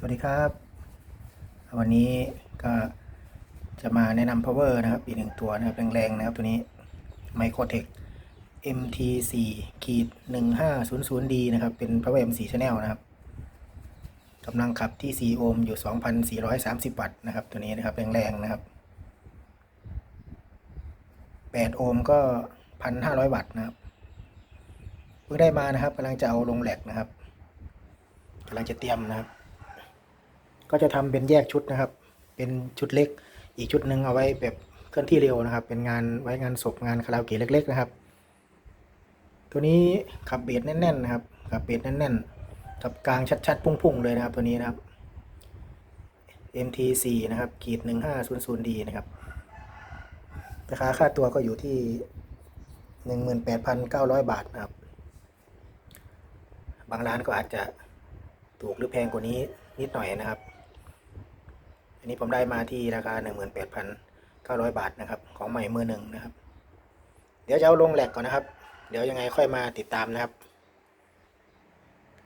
สวัสดีครับ วันนี้ก็จะมาแนะนำ power นะครับ อีกหนึ่งตัวนะครับ แรงๆ นะครับ ตัวนี้ Microtech MT4 ขีด 1500D นะครับ เป็น power M4 channel นะครับกำลังขับที่ 4 โอห์มอยู่ 2,430 วัตต์นะครับ ตัวนี้นะครับ แรงๆ นะครับ 8 โอห์มก็ 1,500 วัตต์นะครับ เพิ่งได้มานะครับกำลังจะเอาลงแหลกนะครับกำลังจะเตรียมนะครับ ก็จะทำเป็นแยกชุดนะครับ เป็นชุดเล็ก อีกชุดหนึ่งเอาไว้แบบเคลื่อนที่เร็วนะครับ เป็นงานไว้งานศพงานคาราโอเกะเล็ก ๆ นะครับ ตัวนี้ขับเบสแน่นๆนะครับขับเบสแน่นๆกับกลางชัดๆพุ่งๆเลยนะครับ ตัวนี้นะครับ MT4 นะครับขีด 1500D นะครับราคาค่าตัวก็อยู่ที่ 18,900 บาทนะครับ บางร้านก็อาจจะถูกหรือแพงกว่านี้นิดหน่อยนะครับ นี้ผมได้มาที่ราคา 18,900 บาทนะครับ ของใหม่มือหนึ่งนะครับ เดี๋ยวจะเอาลงแหลกก่อนนะครับ เดี๋ยวยังไงค่อยมาติดตามนะครับ